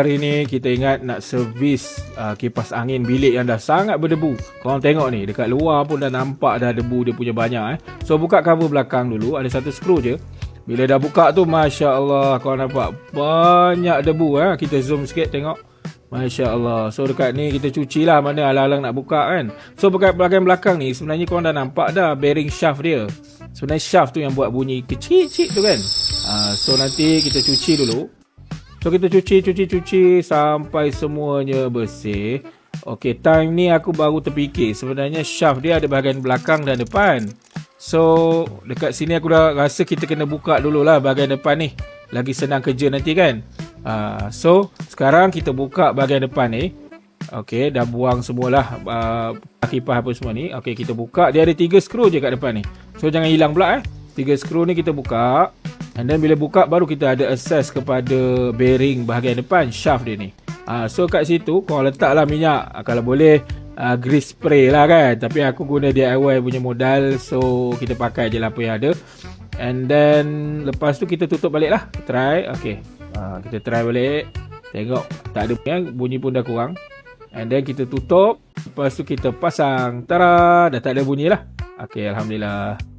Hari ni kita ingat nak servis uh, kipas angin bilik yang dah sangat berdebu. Korang tengok ni dekat luar pun dah nampak dah debu dia punya banyak eh. So buka cover belakang dulu, ada satu skru je. Bila dah buka tu Masya Allah korang nampak banyak debu eh. Kita zoom sikit tengok. Masya Allah. So dekat ni kita cuci lah mana alang-alang nak buka kan. So dekat bahagian belakang ni sebenarnya korang dah nampak dah bearing shaft dia. Sebenarnya shaft tu yang buat bunyi kecil-kecil tu kan. Uh, so nanti kita cuci dulu. So kita cuci cuci cuci sampai semuanya bersih. Okey, time ni aku baru terfikir sebenarnya shaft dia ada bahagian belakang dan depan. So dekat sini aku dah rasa kita kena buka dululah bahagian depan ni. Lagi senang kerja nanti kan. Uh, so sekarang kita buka bahagian depan ni. Okey, dah buang semualah uh, kipas apa semua ni. Okey, kita buka. Dia ada tiga skru je kat depan ni. So jangan hilang pula eh. Tiga skru ni kita buka. And then bila buka baru kita ada access kepada bearing bahagian depan shaft dia ni. Uh, so kat situ kau letaklah minyak uh, kalau boleh uh, grease spray lah kan. Tapi aku guna DIY punya modal so kita pakai je lah apa yang ada. And then lepas tu kita tutup balik lah. Try. Okay. Uh, kita try balik. Tengok tak ada yang bunyi pun dah kurang. And then kita tutup. Lepas tu kita pasang. Tara! Dah tak ada bunyi lah. Okay. Alhamdulillah.